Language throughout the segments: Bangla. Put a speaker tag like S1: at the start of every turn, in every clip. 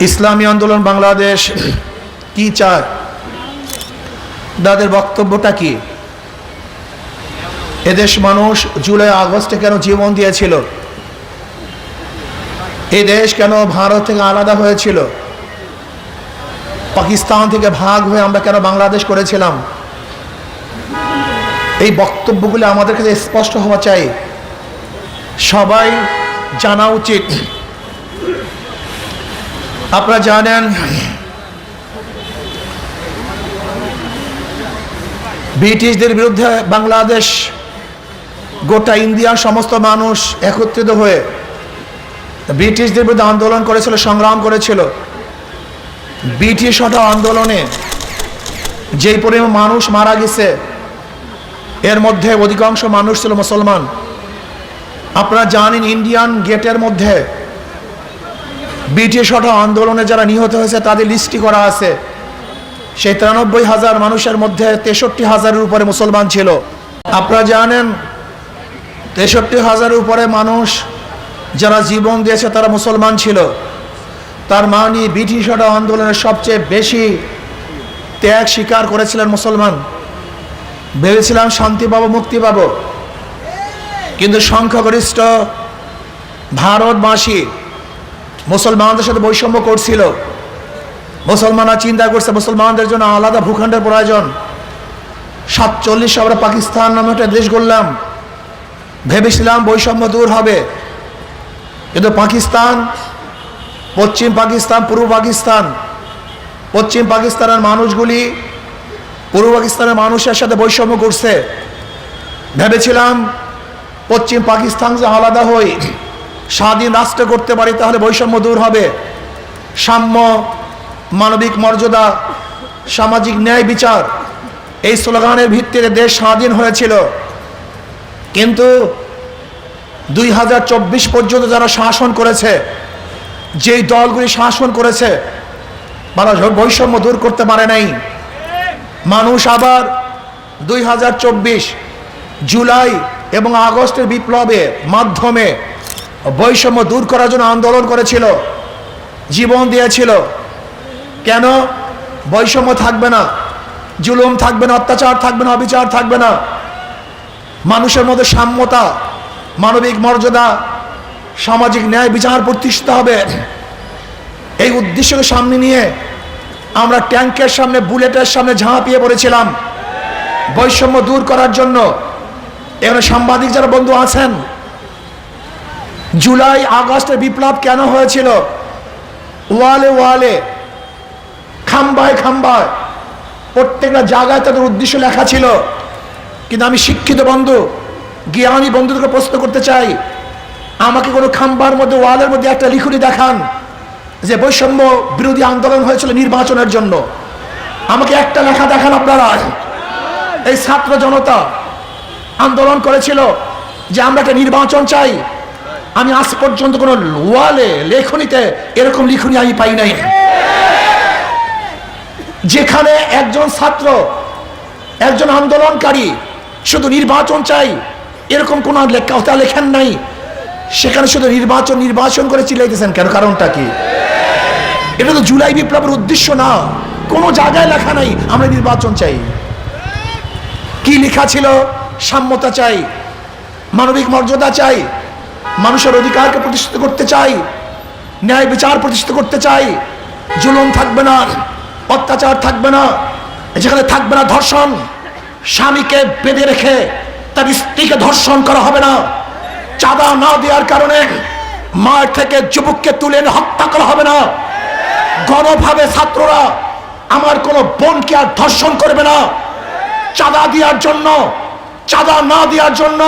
S1: ইসলামী আন্দোলন বাংলাদেশ, কি চায়? তাদের বক্তব্যটা কি? এদেশ মানুষ জুলাই, আগস্টে কেন জীবন দিয়েছিল? এই দেশ কেন ভারত থেকে আলাদা হয়েছিল? পাকিস্তান থেকে ভাগ হয়ে আমরা কেন বাংলাদেশ করেছিলাম? এই বক্তব্যগুলো আমাদের কাছে স্পষ্ট হওয়া চাই। সবাই জানা উচিত। আপনারা জানেন, ব্রিটিশদের বিরুদ্ধে বাংলাদেশ, গোটা ইন্ডিয়ার সমস্ত মানুষ একত্রিত হয়ে ব্রিটিশদের বিরুদ্ধে আন্দোলন করেছিল, সংগ্রাম করেছিল। ব্রিটিশ হটা আন্দোলনে যেই পরিমাণ মানুষ মারা গেছে, এর মধ্যে অধিকাংশ মানুষ ছিল মুসলমান। আপনারা জানেন, ইন্ডিয়ান গেটের মধ্যে ব্রিটিশ হটা আন্দোলনে যারা নিহত হয়েছে, তাদের লিস্টি করা আছে। সেই তিরানব্বই হাজার মানুষের মধ্যে তেষট্টি হাজারের উপরে মুসলমান ছিল। আপনারা জানেন, তেষট্টি হাজারের উপরে মানুষ যারা জীবন দিয়েছে, তারা মুসলমান ছিল। তার মানে ব্রিটিশ হটা আন্দোলনের সবচেয়ে বেশি ত্যাগ স্বীকার করেছিলেন মুসলমান। ভেবেছিলাম শান্তি পাবো, মুক্তি পাবো। কিন্তু সংখ্যাগরিষ্ঠ ভারতবাসী মুসলমানদের সাথে বৈষম্য করছিল। মুসলমানরা চিন্তা করছে মুসলমানদের জন্য আলাদা ভূখণ্ডের প্রয়োজন। সাতচল্লিশ আমরা পাকিস্তান নামে একটা দেশ গড়লাম। ভেবেছিলাম বৈষম্য দূর হবে। কিন্তু পাকিস্তান, পশ্চিম পাকিস্তান, পূর্ব পাকিস্তান, পশ্চিম পাকিস্তানের মানুষগুলি পূর্ব পাকিস্তানের মানুষের সাথে বৈষম্য করছে। ভেবেছিলাম পশ্চিম পাকিস্তান যে আলাদা হই। স্বাধীন রাষ্ট্র করতে পারি, তাহলে বৈষম্য দূর হবে। সাম্য, মানবিক মর্যাদা, সামাজিক ন্যায় বিচার, এই স্লোগানের ভিত্তিতে দেশ স্বাধীন হয়েছিল। কিন্তু দুই হাজার চব্বিশ পর্যন্ত যারা শাসন করেছে, যেই দলগুলি শাসন করেছে, তারা বৈষম্য দূর করতে পারে নাই। মানুষ আবার দুই হাজার চব্বিশ জুলাই এবং আগস্টের বিপ্লবের মাধ্যমে বৈষম্য দূর করার জন্য আন্দোলন করেছিল, জীবন দিয়েছিল। কেন? বৈষম্য থাকবে না, জুলুম থাকবে না, অত্যাচার থাকবে না, অবিচার থাকবে না। মানুষের মধ্যে সাম্যতা, মানবিক মর্যাদা, সামাজিক ন্যায় বিচার প্রতিষ্ঠিত হবে। এই উদ্দেশ্যকে সামনে নিয়ে আমরা ট্যাঙ্কের সামনে, বুলেটের সামনে ঝাঁপিয়ে পড়েছিলাম। বৈষম্য দূর করার জন্য এখানে সাংবাদিক যারা বন্ধু আছেন জুলাই, আগস্টের বিপ্লব কেন হয়েছিল? ওয়ালে ওয়ালে, খাম্বায় খাম্বায়, প্রত্যেকটা জায়গায় তাদের উদ্দেশ্য লেখা ছিল। কিন্তু আমি শিক্ষিত বন্ধু, জ্ঞানী বন্ধুদেরকে প্রশ্ন করতে চাই, আমাকে কোনো খাম্বার মধ্যে, ওয়ালের মধ্যে একটা লিখুনি দেখান যে বৈষম্য বিরোধী আন্দোলন হয়েছিল নির্বাচনের জন্য। আমাকে একটা লেখা দেখান আপনারা। এই ছাত্র জনতা আন্দোলন করেছিল যে আমরা একটা নির্বাচন চাই আমি আজ পর্যন্ত কোনো ওয়ালে, লেখনীতে এরকম লিখনি আমি পাই নাই। যেখানে একজন ছাত্র, একজন আন্দোলনকারী শুধু নির্বাচন চাই, এরকম কোন কথা লেখেন নাই। সেখানে শুধু নির্বাচন নির্বাচন করে চিল্লাইতেছেন কেন? কারণটা কি? এটা তো জুলাই বিপ্লবের উদ্দেশ্য না। কোনো জায়গায় লেখা নাই, আমরা নির্বাচন চাই। কি লেখা ছিল? সাম্যতা চাই, মানবিক মর্যাদা চাই মানুষের অধিকারকে প্রতিষ্ঠিত করতে চাই, ন্যায় বিচার প্রতিষ্ঠিত করতে চাই, জুলুম থাকবে না, অত্যাচার থাকবে না, যেখানে থাকবে না ধর্ষণ, স্বামীকে বেঁধে রেখে তার স্ত্রীকে ধর্ষণ করা হবে না। চাঁদা না দেওয়ার কারণে মাঠ থেকে যুবককে তুলে এনে হত্যা করা হবে না। গণভাবে ছাত্ররা আমার কোনো বোনকে আর ধর্ষণ করবে না। চাঁদা দেওয়ার জন্য, চাঁদা না দেওয়ার জন্য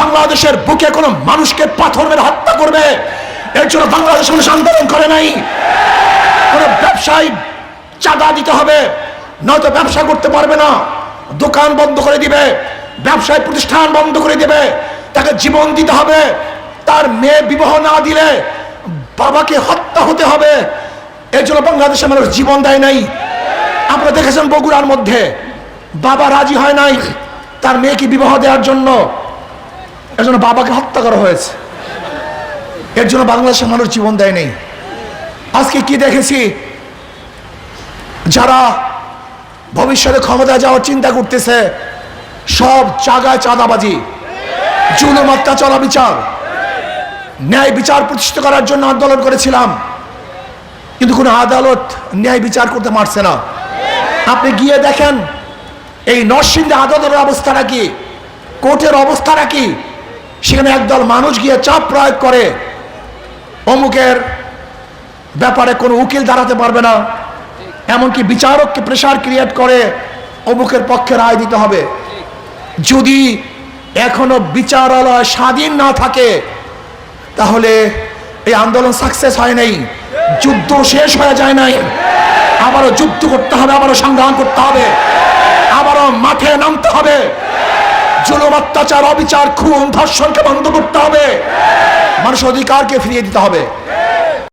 S1: বাংলাদেশের বুকে কোনো মানুষকে পাথর মেরে হত্যা করবে, এর জন্য বাংলাদেশ মানুষ আন্দোলন করে নাই। কোন ব্যবসায়ী চাঁদা দিতে হবে, নয়তো ব্যবসা করতে পারবে না। দোকান বন্ধ করে দিবে, ব্যবসায় প্রতিষ্ঠান বন্ধ করে দিবে, তাকে জীবন দিতে হবে। তার মেয়ে বিবাহ না দিলে বাবাকে হত্যা হতে হবে। এর জন্য বাংলাদেশের মানুষ জীবন দেয় নাই। আপনারা দেখেছেন বগুড়ার মধ্যে বাবা রাজি হয় নাই তার মেয়েকে বিবাহ দেওয়ার জন্য। এর জন্য বাবাকে হত্যা করা হয়েছে। এর জন্য বাংলাদেশের মানুষ জীবন দেয় নেই। আজকে কি দেখেছি? যারা ভবিষ্যতে ক্ষমতা যাওয়ার চিন্তা করতেছে, সব জায়গায় চাঁদাবাজি, জুলুম, অত্যাচার বিচার ন্যায় বিচার প্রতিষ্ঠিত করার জন্য আন্দোলন করেছিলাম। কিন্তু কোনো আদালত ন্যায় বিচার করতে পারছে না। আপনি গিয়ে দেখেন, এই নরসিংদী আদালতের অবস্থাটা কি? কোর্টের অবস্থাটা কি? সেখানে একদল মানুষ গিয়ে চাপ প্রয়োগ করে, অমুকের ব্যাপারে কোনো উকিল দাঁড়াতে পারবে না, এমনকি বিচারককে প্রেশার ক্রিয়েট করে অমুকের পক্ষে রায় দিতে হবে। যদি এখনও বিচারালয় স্বাধীন না থাকে, তাহলে এই আন্দোলন সাকসেস হয় নাই, যুদ্ধ শেষ হয়ে যায় নাই। আবারও যুদ্ধ করতে হবে, আবারও সংগ্রাম করতে হবে, আবারও মাঠে নামতে হবে। জুলুম অত্যাচার অবিচার খুন ধর্ষণকে বন্ধ করতে হবে। মানুষ অধিকারকে ফিরিয়ে দিতে হবে।